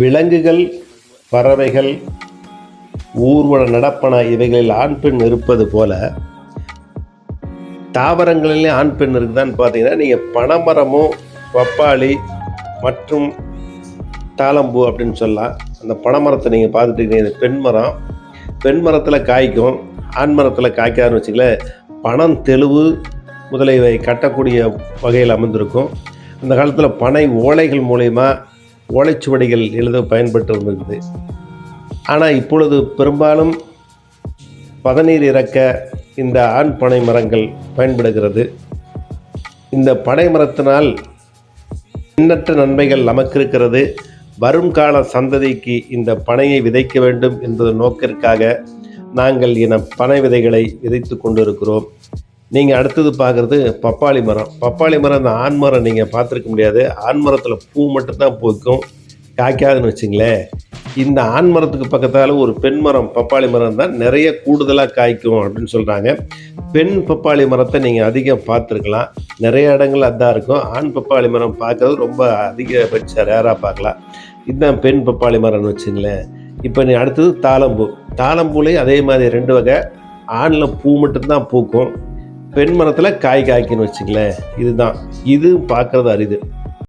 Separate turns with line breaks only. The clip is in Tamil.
விலங்குகள் பறவைகள் ஊர்வல நடப்பன இவைகளில் ஆண் பெண் இருப்பது போல தாவரங்களிலே ஆண் பெண் இருக்குதான்னு பார்த்தீங்கன்னா நீங்கள் பனைமரமும் பப்பாளி மற்றும் தாளம்பூ அப்படின்னு சொல்லலாம். அந்த பனைமரத்தை நீங்கள் பார்த்துட்டு இருக்கீங்க பெண் மரம். பெண் மரத்தில் காய்க்கும் ஆண் மரத்தில் காய்க்காதுன்னு வச்சுங்களேன் பணம் தெளிவு முதலியவை கட்டக்கூடிய வகையில் அமைந்திருக்கும். அந்த காலத்தில் பனை ஓலைகள் மூலயமா ஓலைச்சுவடிகள் எழுத பயன்பட்டு இருந்திருக்குது ஆனால் இப்பொழுது பெரும்பாலும் பதநீர் இறக்க இந்த ஆண் பனை மரங்கள் பயன்படுகிறது. இந்த பனை மரத்தினால் எண்ணற்ற நன்மைகள் நமக்கு இருக்கிறது வரும்கால சந்ததிக்கு இந்த பனையை விதைக்க வேண்டும் என்பது நோக்கிற்காக நாங்கள் என பனை விதைகளை விதைத்து கொண்டிருக்கிறோம். நீங்கள் அடுத்தது பார்க்குறது பப்பாளி மரம். பப்பாளி மரம் அந்த ஆண் மரம் நீங்கள் பார்த்துருக்க முடியாது. ஆண் மரத்தில் பூ மட்டும்தான் பூக்கும். காய்க்காதுன்னு வச்சுங்களேன். இந்த ஆண் மரத்துக்கு பக்கத்தால் ஒரு பெண் மரம் பப்பாளி மரம் தான் நிறைய கூடுதலாக காய்க்கும் அப்படின்னு சொல்கிறாங்க பெண் பப்பாளி மரத்தை நீங்கள் அதிகம் பார்த்துருக்கலாம். நிறைய இடங்கள் அதான் இருக்கும். ஆண் பப்பாளி மரம் பார்க்குறது ரொம்ப அதிகபட்ச ரேராக பார்க்கலாம். இதுதான் பெண் பப்பாளி மரம்னு வச்சுங்களேன். இப்போ நீ அடுத்தது தாளம்பூ. தாளம்பூலேயும் அதே மாதிரி ரெண்டு வகை. ஆணில் பூ மட்டும்தான் பூக்கும். பெண் மரத்தில் காய் காய்க்குன்னு வச்சுங்களேன் இதுதான். இது பார்க்குறது அரிது.